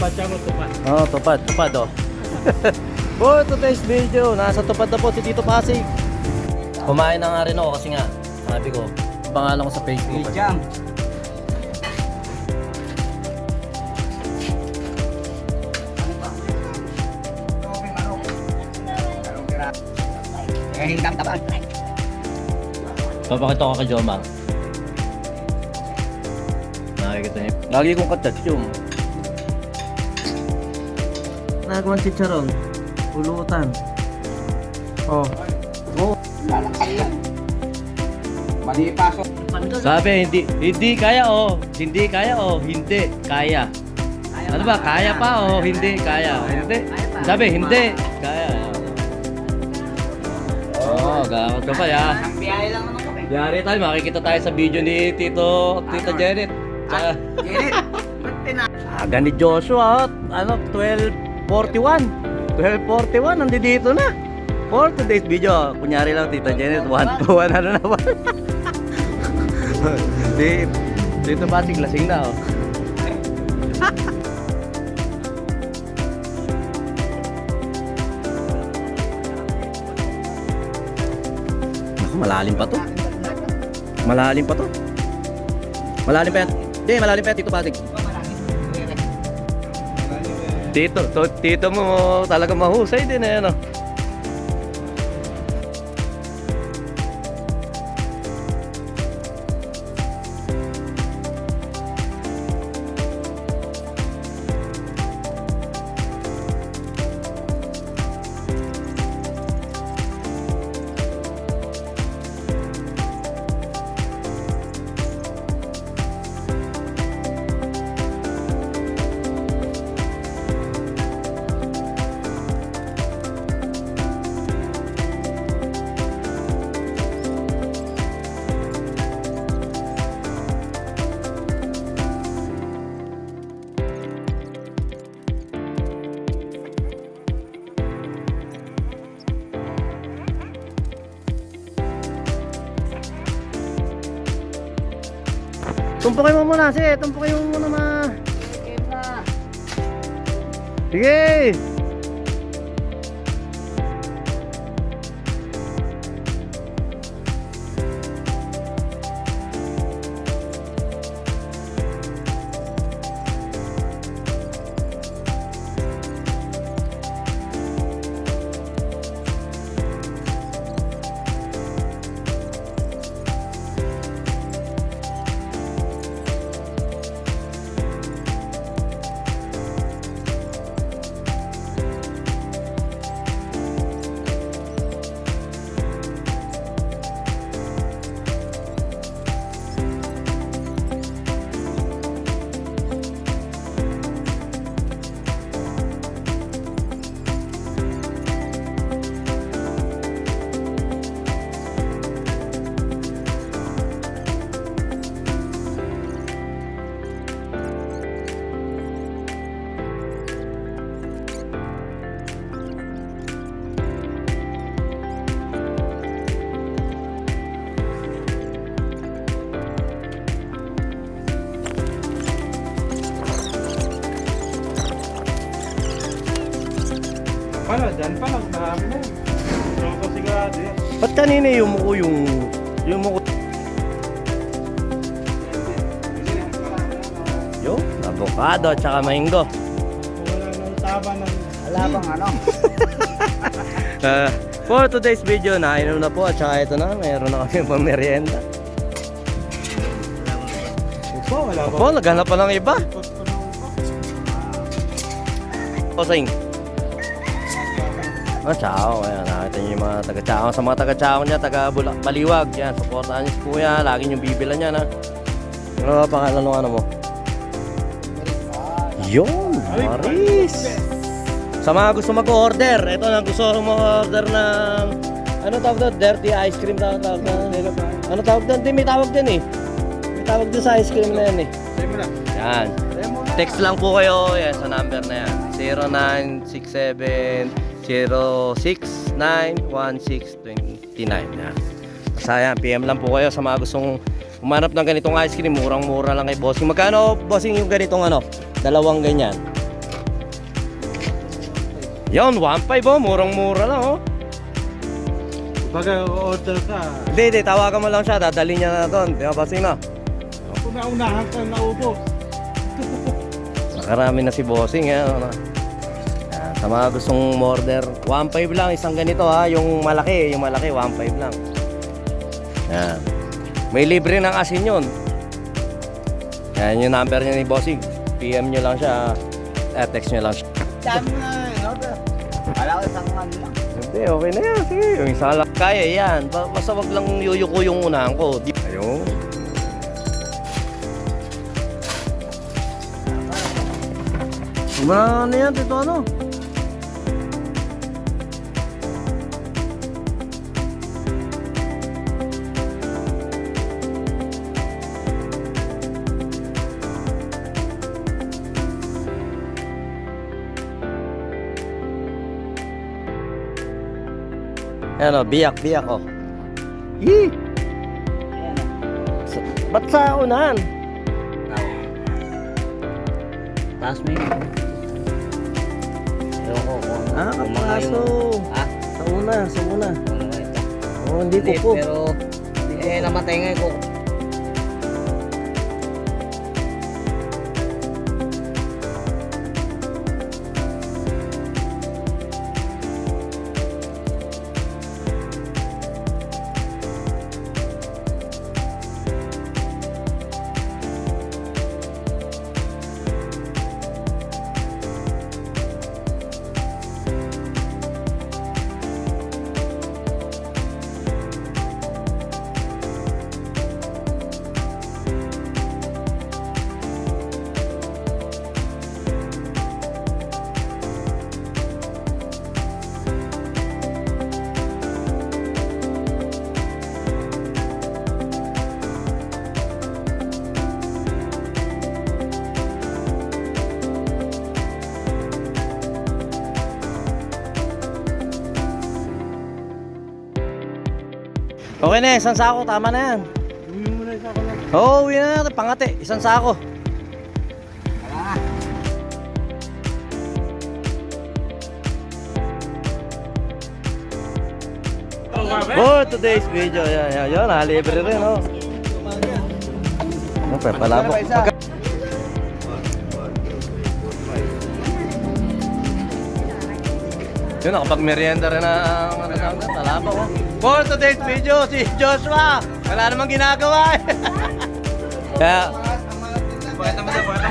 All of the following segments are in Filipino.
Tupad siya mo, tupad. Oh, tupad, tupad oh. For today's video, nasa tupad na po si Tito Pasig. Kumain na nga rin ako kasi nga, sabi ko, pangalan ko sa Facebook. eh. Jam. Hingdam tapan. Papakita ko kay Jomar. Nakikita niyo. Lagi kong katat yung. Nagawan si Charon. Pulutan. Oh. Oh. Mali pasok. Sabi, hindi, hindi kaya oh. Hindi kaya oh. Hindi kaya. Ano ba? Kaya pa oh. Hindi kaya. Hindi. Sabi, hindi. Kaya. Oh, gawag ka pa ya. Ang lang naman ko eh. Yari tayo, makikita tayo sa video ni Tito, Tita Janet. Tsaka, Janet, ba't tina... Aga ni Joshua, ano, 12.41. 12.41, nandito na. For today's video, kunyari lang Tita Janet, 1 to 1, ano naman. Di, dito ba si lasing na, oh. Naku, malalim pa to. Malalim pa to. Malalim pa yan. Hindi, malalim pa yan, Tito Pasig. Tito, to, tito mo talaga mahusay din eh, ano? Tumpukin mo muna, sige, tumpukin mo muna ma. Sige! Ba't kanina yung muko yung... Yung muko... Yo, avocado at saka mango. Taba ng... Wala bang ano? Uh, for today's video, nainom na po at saka ito na, mayroon na kami pang merienda. Upo, wala ba? Opo, naghanap pa ng iba. Ikot Oh, Chao. Ayan, nakita niyo yung mga taga-Chao. Sa mga taga-Chao niya, taga-Baliwag. Yan, supportahan niyo si Kuya. Lagi yung bibila niya, na. Ano ba pangalan ng ano mo? Yun, Maris. Sa mga gusto mag-order, ito na gusto mag-order ng ano tawag doon? Dirty ice cream tawag tawag doon. Ano tawag doon? Di may tawag doon eh. May tawag doon sa ice cream na yan eh. Yan. Text lang po kayo yes, sa number na yan. 0967 0916-1629 na. Sayang, PM lang po kayo sa mga gustong umanap ng ganitong ice cream. Murang-mura lang kay bossing. Magkano, bossing, yung ganitong ano? Dalawang ganyan. Yon, 1.5 oh. Murang-mura lang oh. Baga order ka. Hindi, hindi. Tawagan mo lang siya. Dadali niya na doon. Di ba, bossing na? Kung naunahan ka, naubos. Nakarami na si bossing. Eh. Ano? Ano? Sa mga gustong order, 1.5 lang isang ganito ha, yung malaki, yung malaki 1.5 lang. Yan. May libre ng asin yun. Yan yung number niya ni Bossing. PM nyo lang siya, eh, text nyo lang siya. Dami na yun. order. Wala ko isang ano lang. Hindi, okay na yan. Sige, yung isa lang. Kaya yan. Ba- Basta wag lang yuyuko yung unahan ko. Ayun. Wala na yan, dito ano? Ayan o, biyak, biyak o. Yee! Sa- Ba't sa unahan? Taas mo yun. Ewan ko kung Ah, kung mga kapaso. yung- Ah, Sa una, sa una. ano? Oh, hindi ko po. Pero, eh, namatay nga ko. Okay na, isang sako, tama na yan. Uwi mo na isa ko lang. Oo, oh, uwi na natin, pangate, isang sako. Wala. For today's video, yan, yan, yan, libre rin, oh. Ano, pa, palabok. Yun, nakapag-merienda rin ang ano doon, talabok, oh. For today's video, si Joshua, wala namang ginagawa, eh. Kaya,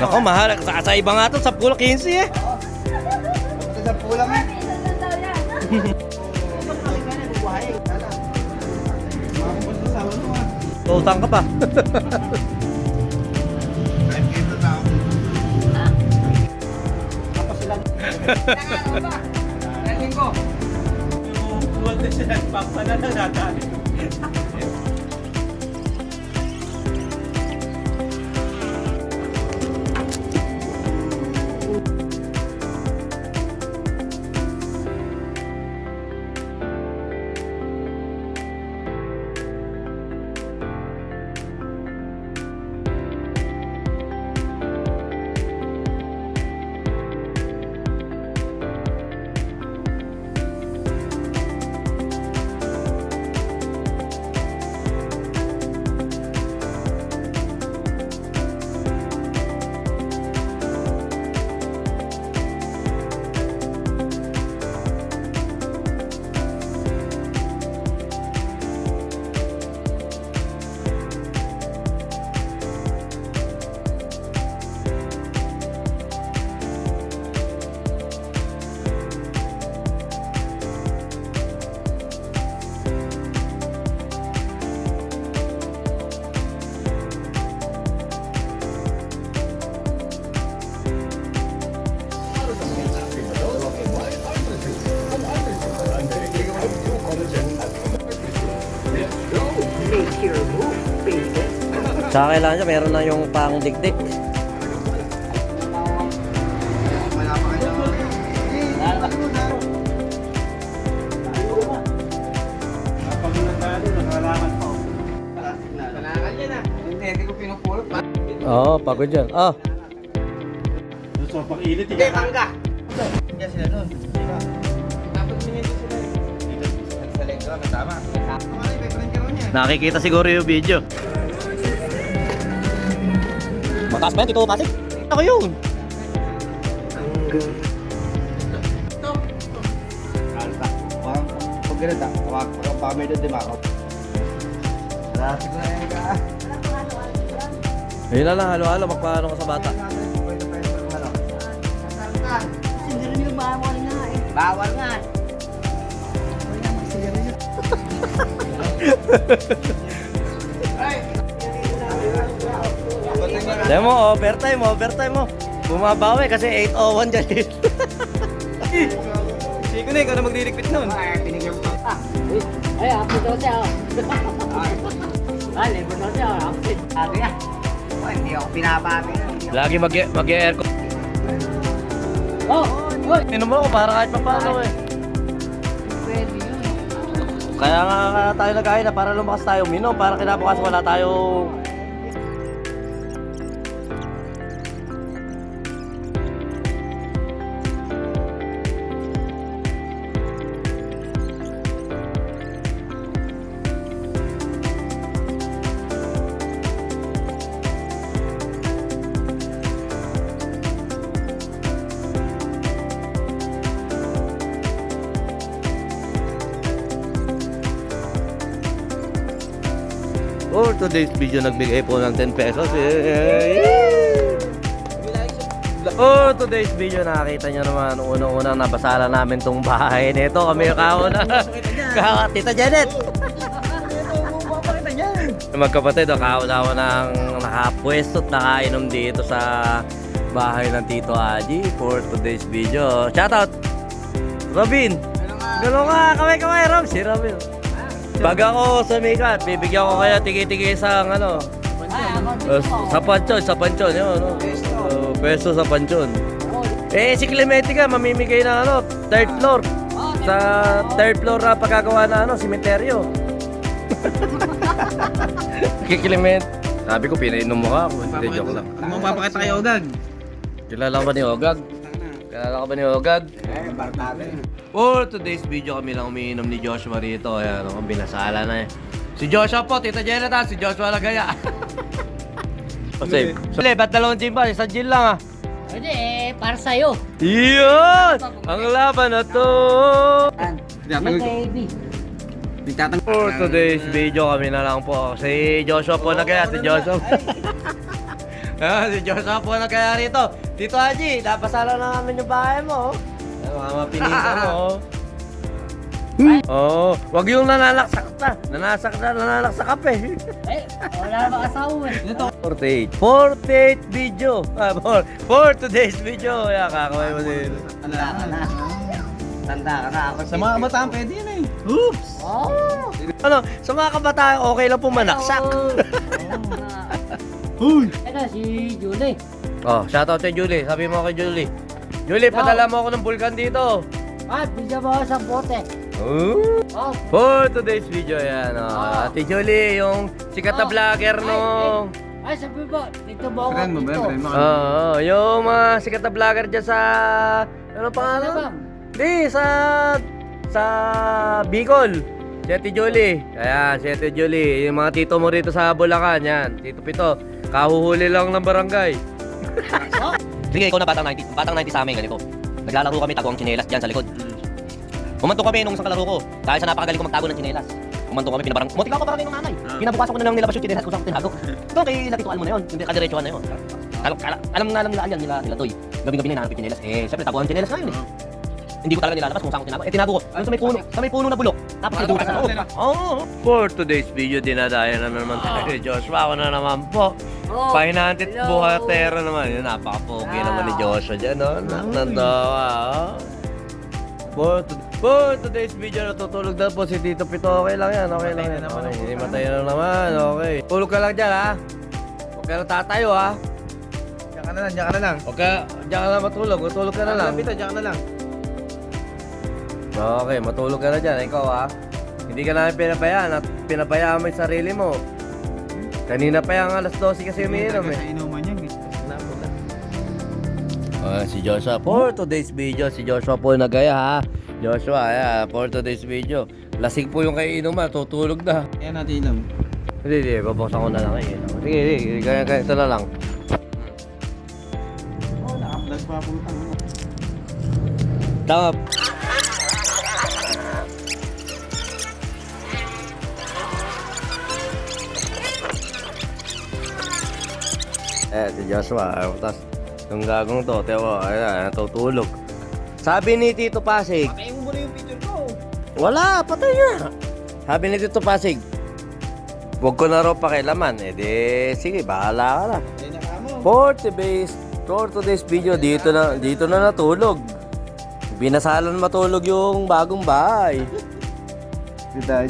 Nako, mahal. Sa, sa iba nga to, sa pulo 15 eh. Sa pulang eh. Makapunta sa ano ah. Utang ka pa. Tingin ko. Yung buwan na siya, papala Sa kailangan niya, meron na yung pang dikdik. Oo, oh, pagod yan. Ah, So, pang init, Hindi, mangga. Hindi sila nun. Diba? Dapat sinito sila eh. Sa lengko, tama. Tama na, may friend ka ron yan. nakikita siguro yung video. Mataas pa yan, Tito Pasig. Ako yun. Kalta. Parang pag ganun ah, tawag ko ang pamay doon, di ba ako? Marami ko na yan ka. Ayun na lang, halo-halo, magpaano ka sa bata. Bawal nga. Demo mo, overtime, overtime mo. Bumabawi kasi 8-0-1 dyan. Sige na, ikaw na magdiligpit nun. Ay, pinigyan mo. Ah, Ay, ako daw siya. ay. Ah, libo daw siya. Ako Sabi. Oh, hindi ako pinapati. Lagi mag- mag-aircon. Oh, oy. Inom mo ako para kahit paano eh. Pwede yun. Kaya nga tayo nagkain na para lumakas tayo minom, para kinabukasan wala tayong today's video, nagbigay po ng 10 pesos. Eh. For today's video, nakakita nyo naman, unang-unang nabasala namin tong bahay nito. Kami yung kauna. Kaka, Tita Janet! Magkapatid, ang kauna ako ng nakapwesto at nakainom dito sa bahay ng Tito Aji for today's video. Shoutout! Robin! Gano'n nga, kamay-kamay, Rob! Si Robin. Pag ako sumikat, bibigyan ko kaya tigi-tigi sa ano, Ay, ako uh, sa panchon, sa panchon, yun, no? Uh, peso sa panchon. Eh, si Clemente ka, mamimigay ng ano, third floor. Sa third floor na pagkagawa na ano, simenteryo. Kay Clement. Sabi ko, pinainom mo ka ako. Hindi, joke lang. Ano mo papakita kay Ogag? Kilala ba ni Ogag? Kilala ka ba ni Ogag? Eh, barkada eh. For today's video kami lang umiinom ni Joshua rito. Ayan, ang binasala na eh. Si Joshua po, Tita Jenna si Joshua Lagaya. Kasi, Sule, ba't dalawang gin ba? Isang gin lang ah. Pwede eh, para sa'yo. Iyon! Ang laban na to! Baby. For today's video kami na lang po. Si Joshua po nagaya, si Joshua. Ah, si Joshua po nagaya rito. Tito Haji, napasala na namin yung bahay mo. oh. Ay, mga mapinisan mo. oh. Oo, oh, wag yung nanalaksak na. Nanasak na, nanalaksak ka pa eh. Eh, wala na asawa eh. 48. 48 video. Ah, for, for today's video. Kaya kakaway mo din. Tanda ka na. Tanda ka na. Ako Sa mga kabataan, pwede yun eh. Oops! Oh! Ano, sa mga kabataan, okay lang po manaksak. Uy! Ito, si Julie. Oh, shoutout kay Julie. Sabi mo kay Julie. Julie, padala mo ako ng bulkan dito. Ah, bigyan mo ako sa bote. Oh. Oh, For today's video, yan. Oh. Oh. Ate Julie, yung sikat na Oh. vlogger Ay, nung... ay, sabi mo, dito mo ako Friend mo ba? dito. Friend mo? Oo, oh, yung mga sikat na vlogger dyan sa... Ano pa Ano ano? Di, sa... Sa Bicol. Si Ate Julie. Ayan, si Ate Julie. Yung mga tito mo rito sa Bulacan, yan. Tito Pito. Kahuhuli lang ng barangay. Sige, ikaw na batang 90, batang 90 sa amin, ganito. Naglalaro kami, tago ang tsinelas dyan sa likod. Umantong kami nung isang kalaro ko, dahil sa napakagaling ko magtago ng tsinelas. Umantong kami, pinabarang, mutik ako parang ng nanay. Kinabukasan ko na lang nilabas yung tsinelas ko sa tinago. Ito kay Latituan mo na yun, hindi kadiretsuhan na yun. Alam, alam, alam nga lang nila yan, nila, nila Toy. Gabi-gabi na hinahanap yung tsinelas. Eh, syempre, tago ang tsinelas ngayon eh. Hindi ko talaga nilalabas kung saan ko tinago. Eh, tinago ko. Yung sa may puno, sa may puno na bulok. Oh, for today's video, dinadaya na naman tayo. Joshua, ako na naman po. oh. Pahinantit Hello. buhatero naman. Yun, napaka-pogi Ah. naman ni Joshua dyan, no? Nandawa, oh. For to- For today's video, natutulog na po si Tito Pito. Okay lang yan, okay lang yan. Okay, hindi matay na naman, okay. Tulog ka lang dyan, ha? Huwag ka na tatayo, ha? Diyan ka na lang, diyan ka na lang. Huwag ka, dyan ka na matulog, matulog ka na lang. Pito, diyan ka na lang. Okay, matulog ka na dyan, ikaw, ha? Hindi ka namin pinabayaan at pinabayaan mo yung sarili mo. Kanina pa yung alas 12 kasi umiinom, eh. Sa inuman yan, guys. Ah, si Joshua for today's video. Si Joshua po nagaya ha. Joshua, yeah, for today's video. Lasing po yung kay inuman, tutulog na. Ayan natin inom. Hindi, hindi, babuksan ko na lang eh. Sige, sige, kaya, kaya ito na lang. Oh, naka-vlog pa ako. Tama. Eh, si Joshua, eh, tapos yung gagong to, tewa, ayan, natutulog. Sabi ni Tito Pasig, Patayin mo muna yung picture ko. Wala, patay na. Sabi ni Tito Pasig, huwag ko na raw pakilaman. Eh di, sige, bahala ka na. Ayun na ka mo. For today's, for today's video, dito na, dito na natulog. Binasalan matulog yung bagong bahay.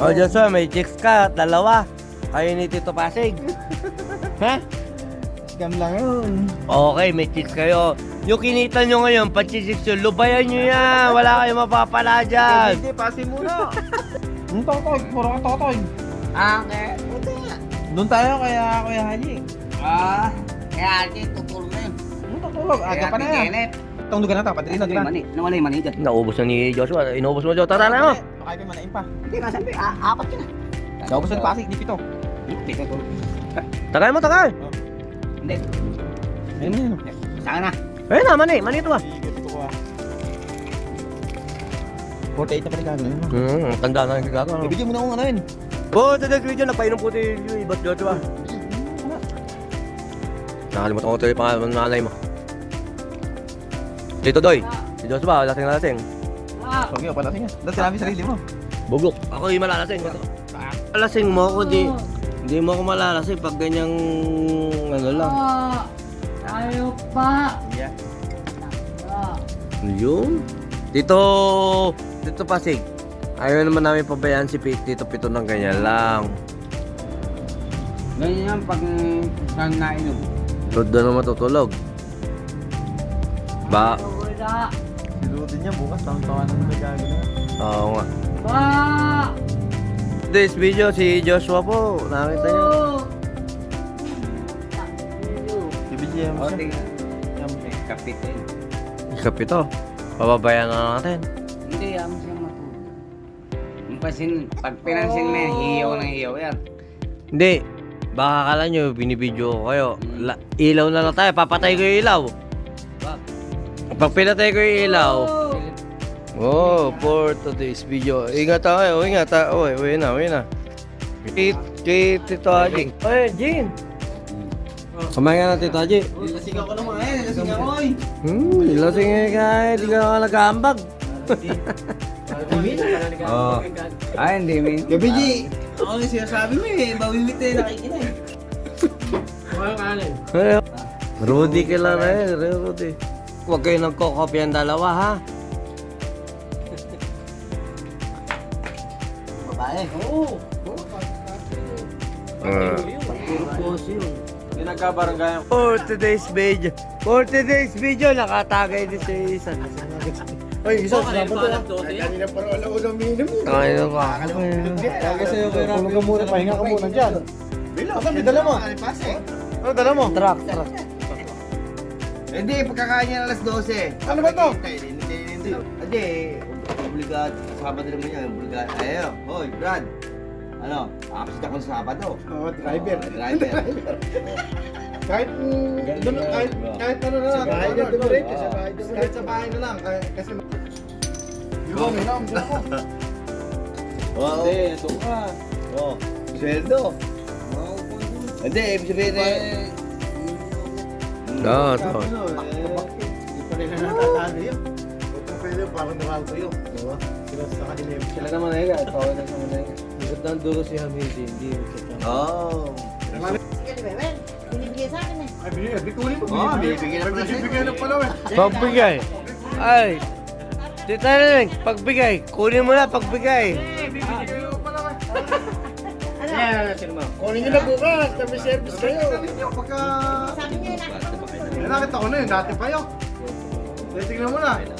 Oh, Joshua, may chicks ka, dalawa. Kayo ni Tito Pasig. ha? Scam lang yun. Okay, may chicks kayo. Yung kinita nyo ngayon, pachisiks yun, lubayan nyo yan. Wala kayong mapapala dyan. Hindi, pasin muna. Yung totoy, puro ka totoy. Ah, kaya, buti nga. Doon tayo kaya Kuya Haji. Ah, kaya ate, tutulog na yun. Yung tutulog, aga pa na yan. Itong lugar na ito, padali na Nawala lang. mani, nawala yung mani dyan. Naubos na ni Joshua. Inubos mo, Joshua. Tara na mo. Baka may manain pa. Hindi, nasan ba? Ah, apat yun. Daw gusto ni Pasig, di pito. Hindi, tutulog. Tagay mo, tagay. Hindi, Ayun na yun. saan na? Ayun na, mani. Mani ito ah. Ah. 48 na pala gagawin mo. Hmm, tanda na yung gagawin. Ibigyan mo na akong ano yun. Oh, today's video, nagpainom po tayo yung ibat Joshua. Nakalimutan ko ito yung pangalan ng nanay mo. Tito Doy. Si Joshua, lasing na lasing. Ah, Huwag yung palasing yan. Dahil sinabi sarili mo. Bugok. Ako yung malalasing. Lasing mo ako, di. Hindi mo ako malalasing pag ganyang ano lang. ah, tayo pa. Yeah. Ah, Yun. Dito, dito Pasig. Ayaw naman namin pabayaan si Pete dito pito ng ganyan lang. ganyan yan pag saan nainom. Doon doon na matutulog. Ba? Wala. Silutin niya bukas, tawang-tawa na may gagawin. Oo nga. Ba! This video si Joshua po. Nakita niyo. Oh! Ibigyan mo siya. tingnan. Yan, may kapitin. Kapito. Pababayaan na natin. Hindi, amo siya matulog. Yung pasin, pag pinansin mo yan, hiyaw ng hiyaw yan. Hindi. Baka akala nyo, binibidyo ko kayo. La- ilaw na lang tayo. Papatay ko yung ilaw. Pag pinatay ko yung ilaw. Oh, for today's video. Ingat tayo, ingat tayo. Uy, uwi na, uwi na. Kit, kit, Tito Haji. Oy, Jin. Kumain ka na, Tito Haji. Lasing ako naman eh, lasing ako eh. Hmm, lasing eh kahit di ka nag-aambag. oh. Ay, hindi, min. Gabi G, ako yung sinasabi mo eh, bawimit eh, nakikita eh. Eh, Rudy ka lang eh, Rudy. Huwag kayo nagkokopya ang dalawa ha. Babae. Oo. Uh. Puro pose yun. Hindi nagkabaranggayan. For today's video, for today's video, nakatagay din si Isan. Ay, isa sa dapat to. Kanina pa wala unang minum. Kaya na ba? Kaya sa'yo kay Rafi. Tulog ka muna, pahinga ka muna dyan. Bilo, saan dala mo? Ano dala mo? Truck, truck. Hindi, pagkakain niya alas 12. Ano ba to? Hindi, hindi. Hindi, obligado. Sabado naman yan, obligado. Ayaw, hoy, Brad. Ano, absent ako sa Sabado. Oo, driver. Oh, driver. Kahit, mm, doon, kahit, kahit ano na lang. Sa bahay ano, na, dumiretso, oo. sa bahay, dumiretso. Kahit sa bahay na lang, kaya- kasi... Naam, sila ko. Oo. Hindi, ito ka. Oo. Sweldo. Hindi, ibig sabihin eh. Oo, to. Hindi pa nila natatalo yun. Kung pwede, parang nakalto yun. Diba? Vegas, naka-11. Sila na manega, tawag na sa manega. Nagot ng dulo si Ham Hindi, hindi. Oh. Binigay sa akin eh. Ay, binigay. Bikunin mo. Oo, bibigyan na pala sa'yo. Bibigyan na pala eh. Pagbigay. Ay. Tita pagbigay. Kunin mo na, pagbigay. Bibigyan mo pala. Ano? Ayan, sir ma'am. Kunin nyo na bukas. Kami service kayo. Pagka... Sabi nyo, nakita ko na yun. Dati pa yun. Tignan mo na.